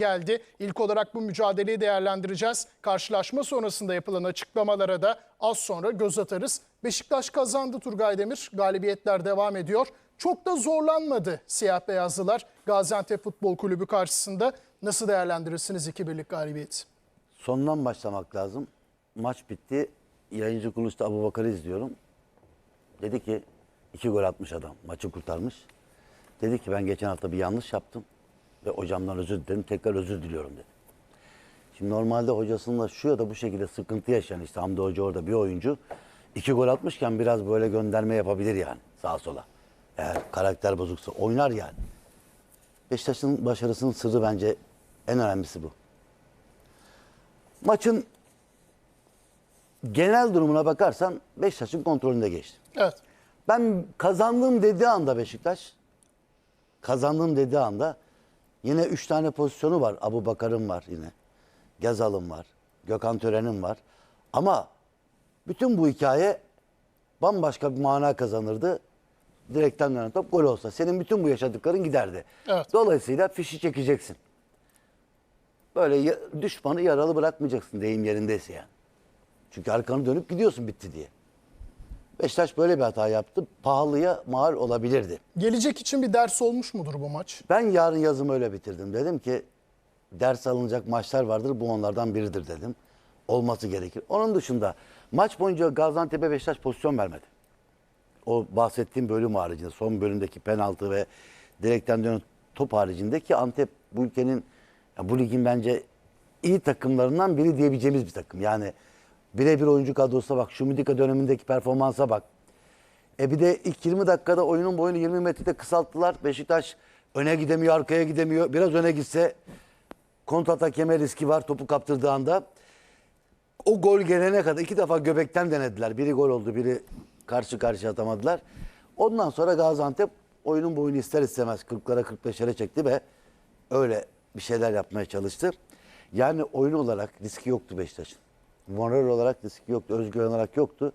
geldi. İlk olarak bu mücadeleyi değerlendireceğiz. Karşılaşma sonrasında yapılan açıklamalara da az sonra göz atarız. Beşiktaş kazandı Turgay Demir. Galibiyetler devam ediyor. Çok da zorlanmadı siyah beyazlılar Gaziantep Futbol Kulübü karşısında. Nasıl değerlendirirsiniz iki birlik galibiyeti? Sondan başlamak lazım. Maç bitti. Yayıncı kuruluşta Abu Bakar'ı izliyorum. Dedi ki iki gol atmış adam. Maçı kurtarmış. Dedi ki ben geçen hafta bir yanlış yaptım. Ve hocamdan özür dilerim. Tekrar özür diliyorum dedi. Şimdi normalde hocasıyla şu ya da bu şekilde sıkıntı yaşayan işte Hamdi Hoca orada bir oyuncu iki gol atmışken biraz böyle gönderme yapabilir yani sağa sola. Eğer karakter bozuksa oynar yani. Beşiktaş'ın başarısının sırrı bence en önemlisi bu. Maçın genel durumuna bakarsan Beşiktaş'ın kontrolünde geçti. Evet. Ben kazandım dediği anda Beşiktaş, kazandım dediği anda yine üç tane pozisyonu var. Abu Bakar'ın var yine. Gezal'ın var. Gökhan Tören'in var. Ama bütün bu hikaye bambaşka bir mana kazanırdı. Direkten dönen top gol olsa. Senin bütün bu yaşadıkların giderdi. Evet. Dolayısıyla fişi çekeceksin. Böyle düşmanı yaralı bırakmayacaksın deyim yerindeyse yani. Çünkü arkanı dönüp gidiyorsun bitti diye. Beşiktaş böyle bir hata yaptı. Pahalıya mal olabilirdi. Gelecek için bir ders olmuş mudur bu maç? Ben yarın yazımı öyle bitirdim. Dedim ki ders alınacak maçlar vardır. Bu onlardan biridir dedim. Olması gerekir. Onun dışında maç boyunca Gaziantep'e Beşiktaş pozisyon vermedi. O bahsettiğim bölüm haricinde son bölümdeki penaltı ve direkten dönen top haricinde ki Antep bu ülkenin bu ligin bence iyi takımlarından biri diyebileceğimiz bir takım. Yani birebir oyuncu kadrosuna bak. Şu Müdika dönemindeki performansa bak. E bir de ilk 20 dakikada oyunun boyunu 20 metrede kısalttılar. Beşiktaş öne gidemiyor, arkaya gidemiyor. Biraz öne gitse kontratak yeme riski var topu kaptırdığı anda. O gol gelene kadar iki defa göbekten denediler. Biri gol oldu, biri karşı karşıya atamadılar. Ondan sonra Gaziantep oyunun boyunu ister istemez 40'lara 45'lere çekti ve öyle bir şeyler yapmaya çalıştı. Yani oyun olarak riski yoktu Beşiktaş'ın. Moral olarak riski yoktu, özgüven olarak yoktu.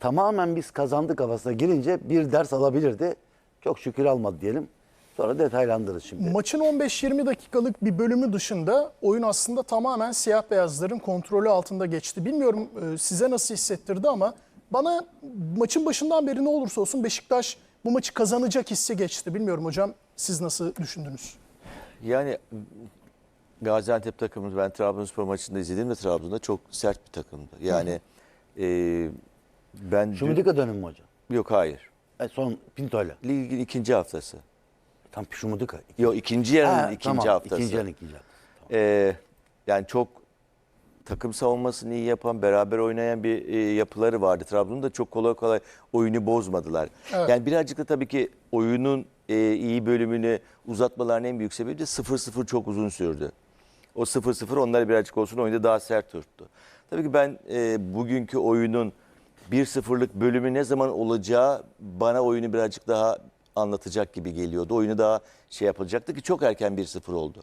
Tamamen biz kazandık havasına girince bir ders alabilirdi. Çok şükür almadı diyelim. Sonra detaylandırırız şimdi. Maçın 15-20 dakikalık bir bölümü dışında oyun aslında tamamen siyah beyazların kontrolü altında geçti. Bilmiyorum e, size nasıl hissettirdi ama bana maçın başından beri ne olursa olsun Beşiktaş bu maçı kazanacak hissi geçti. Bilmiyorum hocam siz nasıl düşündünüz? Yani Gaziantep takımımız ben Trabzonspor maçında izledim ve Trabzon'da çok sert bir takımdı. Yani e, ben Şu dün- Müdika dönemi mi hocam? yok hayır. E son Pinto'yla. Ligin ikinci haftası. Tam şu Müdika. Yok ikinci yarının Ha, ikinci tamam, haftası. İkinci yarın ikinci hafta. Ee, yani çok takım savunmasını iyi yapan, beraber oynayan bir e, yapıları vardı. Trabzon'da çok kolay kolay oyunu bozmadılar. Evet. Yani birazcık da tabii ki oyunun e, iyi bölümünü uzatmalarının en büyük sebebi de 0-0 çok uzun sürdü. O 0-0 onları birazcık olsun oyunda daha sert tuttu. Tabii ki ben e, bugünkü oyunun 1-0'lık bölümü ne zaman olacağı bana oyunu birazcık daha anlatacak gibi geliyordu. Oyunu daha şey yapılacaktı ki çok erken 1-0 oldu.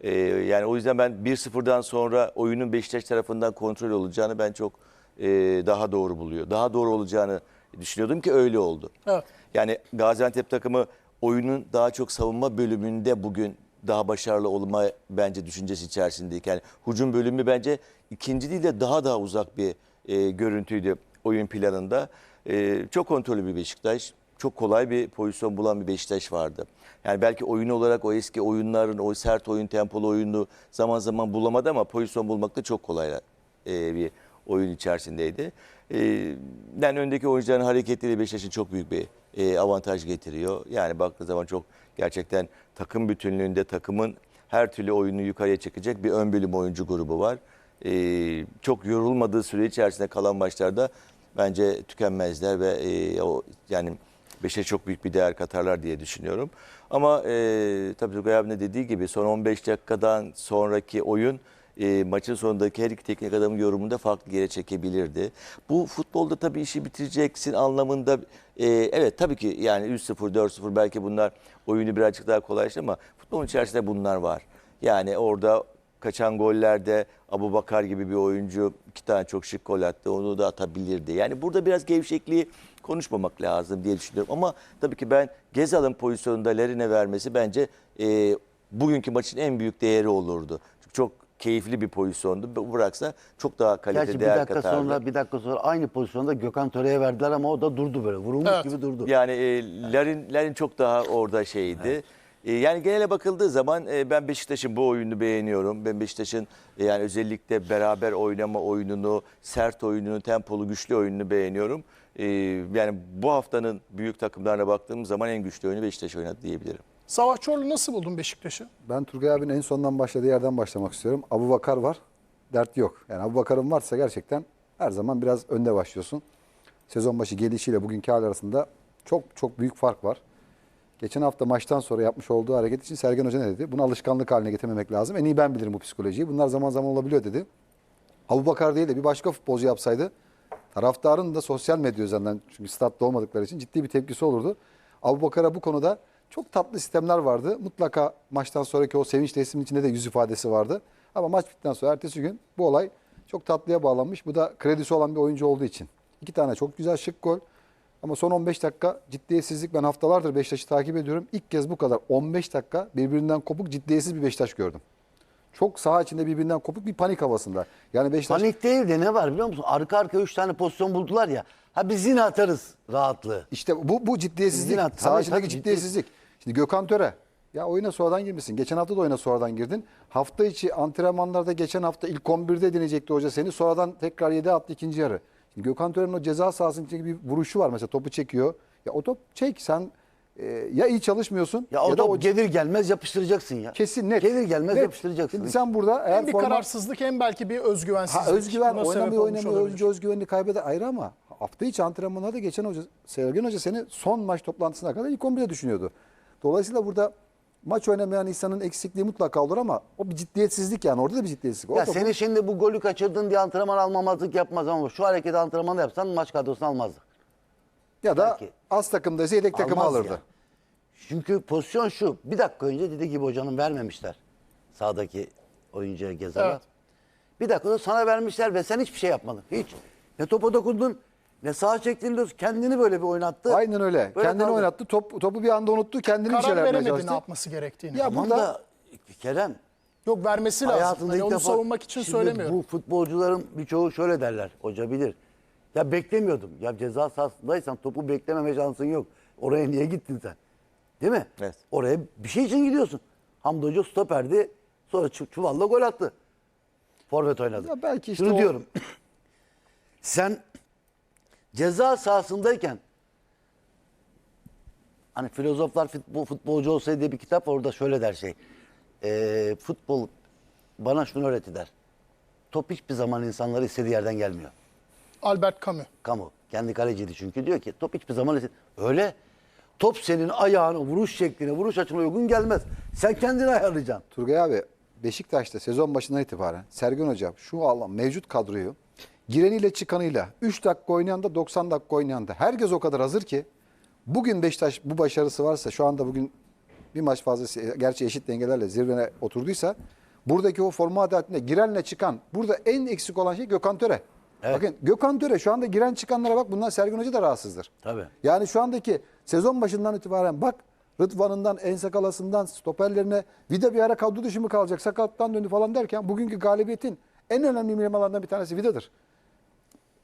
Ee, yani o yüzden ben 1-0'dan sonra oyunun Beşiktaş tarafından kontrol olacağını ben çok e, daha doğru buluyor. Daha doğru olacağını düşünüyordum ki öyle oldu. Evet. Yani Gaziantep takımı oyunun daha çok savunma bölümünde bugün daha başarılı olma bence düşüncesi içerisindeyken yani hücum bölümü bence ikinci değil de daha daha uzak bir e, görüntüydü oyun planında. E, çok kontrollü bir Beşiktaş. Çok kolay bir pozisyon bulan bir Beşiktaş vardı. Yani belki oyun olarak o eski oyunların, o sert oyun, tempolu oyunu zaman zaman bulamadı ama pozisyon bulmakta çok kolay e, bir oyun içerisindeydi. E, yani öndeki oyuncuların hareketleri Beşiktaş'ın çok büyük bir e, avantaj getiriyor. Yani baktığı zaman çok gerçekten takım bütünlüğünde takımın her türlü oyunu yukarıya çekecek bir ön bölüm oyuncu grubu var. E, çok yorulmadığı süre içerisinde kalan maçlarda bence tükenmezler ve e, o yani Beşiktaş'a çok büyük bir değer katarlar diye düşünüyorum. Ama e, tabii Tugay abinin dediği gibi son 15 dakikadan sonraki oyun e, maçın sonundaki her iki teknik adamın yorumunda farklı yere çekebilirdi. Bu futbolda tabii işi bitireceksin anlamında e, evet tabii ki yani 3-0 4-0 belki bunlar oyunu birazcık daha kolaylaştı ama futbolun içerisinde bunlar var. Yani orada kaçan gollerde Abu Bakar gibi bir oyuncu iki tane çok şık gol attı. Onu da atabilirdi. Yani burada biraz gevşekliği konuşmamak lazım diye düşünüyorum. Ama tabii ki ben Gezal'ın pozisyonunda Lerine vermesi bence e, bugünkü maçın en büyük değeri olurdu. Çünkü çok keyifli bir pozisyondu. Bu Bıraksa çok daha kalite Gerçi bir değer dakika katardı. sonra bir dakika sonra aynı pozisyonda Gökhan Töre'ye verdiler ama o da durdu böyle. Vurulmuş Evet. gibi durdu. Yani e, Larin, Larin çok daha orada şeydi. E, yani genele bakıldığı zaman e, ben Beşiktaş'ın bu oyununu beğeniyorum. Ben Beşiktaş'ın e, yani özellikle beraber oynama oyununu, sert oyununu, tempolu güçlü oyununu beğeniyorum. E, yani bu haftanın büyük takımlarına baktığımız zaman en güçlü oyunu Beşiktaş oynadı diyebilirim. Savaş Çorlu nasıl buldun Beşiktaş'ı? Ben Turgay abinin en sondan başladığı yerden başlamak istiyorum. Abu Bakar var. Dert yok. Yani Abu Bakar'ın varsa gerçekten her zaman biraz önde başlıyorsun. Sezon başı gelişiyle bugünkü hal arasında çok çok büyük fark var. Geçen hafta maçtan sonra yapmış olduğu hareket için Sergen Hoca ne dedi? Bunu alışkanlık haline getirmemek lazım. En iyi ben bilirim bu psikolojiyi. Bunlar zaman zaman olabiliyor dedi. Abu Bakar değil de bir başka futbolcu yapsaydı taraftarın da sosyal medya üzerinden çünkü statta olmadıkları için ciddi bir tepkisi olurdu. Abu Bakar'a bu konuda çok tatlı sistemler vardı. Mutlaka maçtan sonraki o sevinç resminin içinde de yüz ifadesi vardı. Ama maç bittikten sonra ertesi gün bu olay çok tatlıya bağlanmış. Bu da kredisi olan bir oyuncu olduğu için. İki tane çok güzel şık gol. Ama son 15 dakika ciddiyetsizlik. Ben haftalardır Beşiktaş'ı takip ediyorum. İlk kez bu kadar 15 dakika birbirinden kopuk ciddiyetsiz bir Beşiktaş gördüm. Çok saha içinde birbirinden kopuk bir panik havasında. Yani Beşiktaş Panik değil de ne var biliyor musun? Arka arka 3 tane pozisyon buldular ya. Ha biz yine atarız rahatlığı. İşte bu bu ciddiyetsizlik. Zina, Saha içindeki ciddiyetsizlik. Şimdi Gökhan Töre. Ya oyuna sonradan girmişsin. Geçen hafta da oyuna sonradan girdin. Hafta içi antrenmanlarda geçen hafta ilk 11'de deneyecekti hoca seni. Sonradan tekrar 7 attı ikinci yarı. Şimdi Gökhan Töre'nin o ceza sahasının içindeki bir vuruşu var. Mesela topu çekiyor. Ya o top çek sen e, ya iyi çalışmıyorsun Ya o da o gelir gelmez yapıştıracaksın ya. kesin net. Gelir gelmez Net. yapıştıracaksın. Şimdi sen burada eğer Hem bir forma- kararsızlık hem belki bir özgüvensizlik. Ha özgüven oynamıyor oynamıyor oyuncu özgüvenini kaybeder ayrı ama hafta içi antrenmanlarda geçen hoca Sergen Hoca seni son maç toplantısına kadar ilk 11'de düşünüyordu. Dolayısıyla burada maç oynamayan insanın eksikliği mutlaka olur ama o bir ciddiyetsizlik yani orada da bir ciddiyetsizlik. Ya topu- seni şimdi bu golü kaçırdın diye antrenman almamazlık yapmaz ama şu hareketi antrenmanda yapsan maç kadrosuna almazdık. ya da belki. az takımdaysa yedek takımı Almaz alırdı. ya. Çünkü pozisyon şu. Bir dakika önce dediği gibi hocanın vermemişler. Sağdaki oyuncuya Gezal'a. Evet. Bir dakika sonra sana vermişler ve sen hiçbir şey yapmadın. Hiç. Ne topa dokundun ne sağa çektin de kendini böyle bir oynattı. Aynen öyle. Böyle Kendini kaldı. oynattı. Top, topu bir anda unuttu. Kendini Karar yapmaya veremedi çalıştı. ne yapması gerektiğini. Ya Tamam burada- da Kerem Yok vermesi lazım. hayatında Hani ilk onu defa savunmak için Şimdi söylemiyorum. Bu futbolcuların birçoğu şöyle derler. Hoca bilir. Ya beklemiyordum. Ya ceza sahasındaysan topu beklememe şansın yok. Oraya niye gittin sen? Değil mi? Evet. Oraya bir şey için gidiyorsun. Hamdi Hoca stoperdi. Sonra çu- çuvalla gol attı. Forvet oynadı. Ya belki işte Şunu o- diyorum. sen ceza sahasındayken hani filozoflar futbol, futbolcu olsaydı diye bir kitap orada şöyle der şey. Ee, futbol bana şunu öğretti der. Top hiçbir zaman insanları istediği yerden gelmiyor. Albert Camus. Kamu. Kendi kaleciydi çünkü diyor ki top hiçbir zaman öyle. Top senin ayağına, vuruş şekline, vuruş açına uygun gelmez. Sen kendini ayarlayacaksın. Turgay abi Beşiktaş'ta sezon başından itibaren Sergen Hoca şu alan mevcut kadroyu gireniyle çıkanıyla 3 dakika oynayan da 90 dakika oynayan da herkes o kadar hazır ki bugün Beşiktaş bu başarısı varsa şu anda bugün bir maç fazlası gerçi eşit dengelerle zirvene oturduysa buradaki o forma adaletinde girenle çıkan burada en eksik olan şey Gökhan Töre. Evet. Bakın Gökhan Töre şu anda giren çıkanlara bak bundan Sergen Hoca da rahatsızdır. Tabii. Yani şu andaki sezon başından itibaren bak Rıdvan'ından, Ensakalas'ından, stoperlerine Vida bir ara kadro dışı mı kalacak, sakattan döndü falan derken bugünkü galibiyetin en önemli mimarlarından bir tanesi Vida'dır.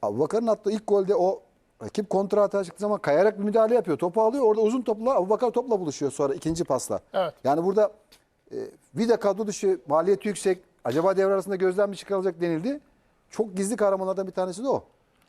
Abubakar'ın attığı ilk golde o rakip kontra atağa çıktığı zaman kayarak bir müdahale yapıyor. Topu alıyor orada uzun topla Abubakar topla buluşuyor sonra ikinci pasla. Evet. Yani burada e, Vida kadro dışı maliyeti yüksek. Acaba devre arasında gözden mi çıkarılacak denildi. Çok gizli kahramanlardan bir tanesi de o.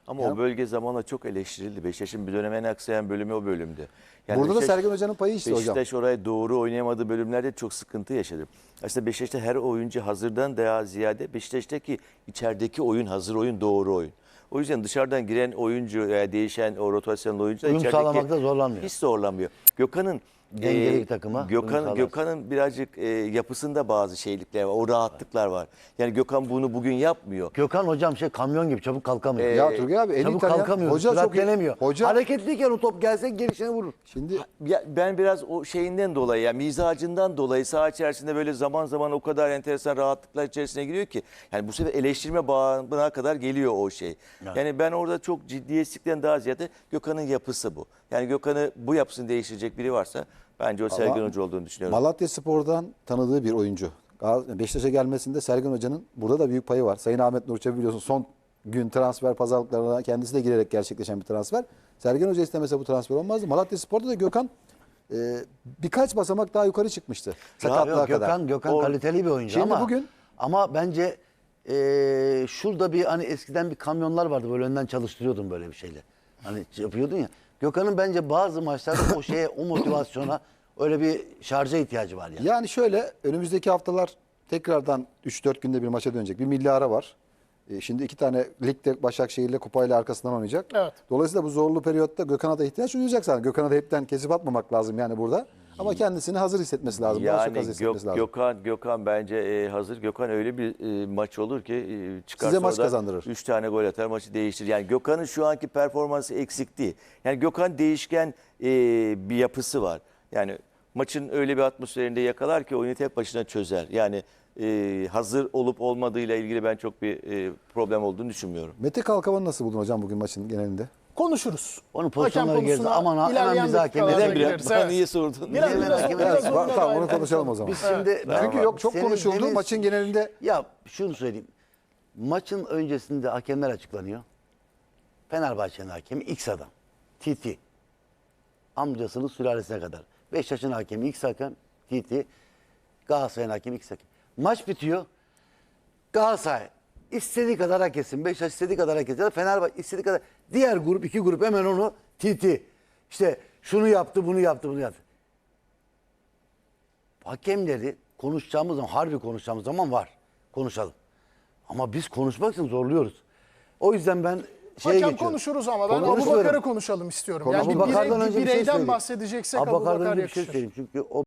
Ama o bölge zamanla çok eleştirildi. Beşiktaş'ın bir dönem en aksayan bölümü o bölümdü. Yani Burada da Beşiktaş- Sergen Hoca'nın payı işte hocam. Beşiktaş oraya doğru oynayamadığı bölümlerde çok sıkıntı yaşadı. Aslında Beşiktaş'ta her oyuncu hazırdan daha ziyade Beşiktaş'taki içerideki oyun hazır oyun doğru oyun. O yüzden dışarıdan giren oyuncu veya değişen o rotasyonlu oyuncu da Uyum içerideki sağlamakta zorlanmıyor. Hiç zorlanmıyor. Gökhan'ın Dengeli e, bir takıma Gökhan. Gökhan'ın birazcık e, yapısında bazı şeylikler var. O rahatlıklar var. Yani Gökhan bunu bugün yapmıyor. Gökhan hocam şey kamyon gibi çabuk kalkamıyor. Ee, Ya Turgay abi en çabuk İtalyan kalkamıyor. hoca çok süratlenemiyor. Hoca Hareketliyken o top gelse gelişine vurur. şimdi Ya ben biraz o şeyinden dolayı ya mizacından dolayı saha içerisinde böyle zaman zaman o kadar enteresan rahatlıklar içerisine giriyor ki yani bu sefer eleştirme bağına kadar geliyor o şey. Yani ben orada çok ciddiyetsizlikten daha ziyade Gökhan'ın yapısı bu. Yani Gökhan'ı bu yapısını değiştirecek biri varsa Bence o Sergen Hoca olduğunu düşünüyorum. Malatya Spor'dan tanıdığı bir oyuncu. Beşiktaş'a gelmesinde Sergen Hoca'nın burada da büyük payı var. Sayın Ahmet Nurçevi biliyorsun son gün transfer pazarlıklarına kendisi de girerek gerçekleşen bir transfer. Sergen Hoca istemese bu transfer olmazdı. Malatya Spor'da da Gökhan e, birkaç basamak daha yukarı çıkmıştı. Sakatlığa Yok, kadar. Gökhan, Gökhan O- kaliteli bir oyuncu Şimdi ama bugün- ama bence eee, şurada bir hani eskiden bir kamyonlar vardı böyle önden çalıştırıyordun böyle bir şeyle. Hani yapıyordun ya. Gökhan'ın bence bazı maçlarda o şeye o motivasyona öyle bir şarja ihtiyacı var yani. Yani şöyle önümüzdeki haftalar tekrardan 3-4 günde bir maça dönecek. Bir milli ara var. E, şimdi iki tane ligde Başakşehir'le kupayla arkasından oynayacak. Evet. Dolayısıyla bu zorlu periyotta Gökhan'a da ihtiyaç duyacak zaten. Gökhan'a da hepten kesip atmamak lazım yani burada. Ama kendisini hazır hissetmesi lazım. Daha çok Yani hazır Gök, lazım. Gökhan Gökhan bence e, hazır. Gökhan öyle bir e, maç olur ki e, çıkar Size maç kazandırır. 3 tane gol atar maçı değiştirir. Yani Gökhan'ın şu anki performansı eksik değil. Yani Gökhan değişken e, bir yapısı var. Yani maçın öyle bir atmosferinde yakalar ki oyunu tek başına çözer. Yani e, hazır olup olmadığıyla ilgili ben çok bir e, problem olduğunu düşünmüyorum. Mete Kalkavan'ı nasıl buldun hocam bugün maçın genelinde? Konuşuruz. Onun pozisyonlara girdi. Aman ha, hemen bize hakem neden biraz? Bana evet. niye sordun? Biraz, Neden biraz, hakem- biraz Biraz, tamam bunu konuşalım o zaman. Biz şimdi Çünkü yok çok senin konuşuldu. demin- Maçın genelinde Ya şunu söyleyeyim. Maçın öncesinde hakemler açıklanıyor. Fenerbahçe'nin hakemi X adam. Titi. Amcasının sülalesine kadar. Beşiktaş'ın hakemi X hakem. Titi. Galatasaray'ın hakemi X hakem. Maç bitiyor. Galatasaray istediği kadar hak etsin. Beşiktaş istediği kadar hak etsin. Fenerbahçe istediği kadar. Diğer grup, iki grup hemen onu Titi. İşte şunu yaptı, bunu yaptı, bunu yaptı. Hakemleri konuşacağımız zaman, harbi konuşacağımız zaman var. Konuşalım. Ama biz konuşmak için zorluyoruz. O yüzden ben şeye Hakem geçiyorum. konuşuruz ama ben Abu. Bakar'ı konuşalım istiyorum. Konuş- Yani bir, birey- Bakar'dan bir önce bir şey bireyden söyleyeyim. bahsedeceksek Abu Abu Bakar'dan Bakar önce bir şey yakışır. söyleyeyim. Çünkü o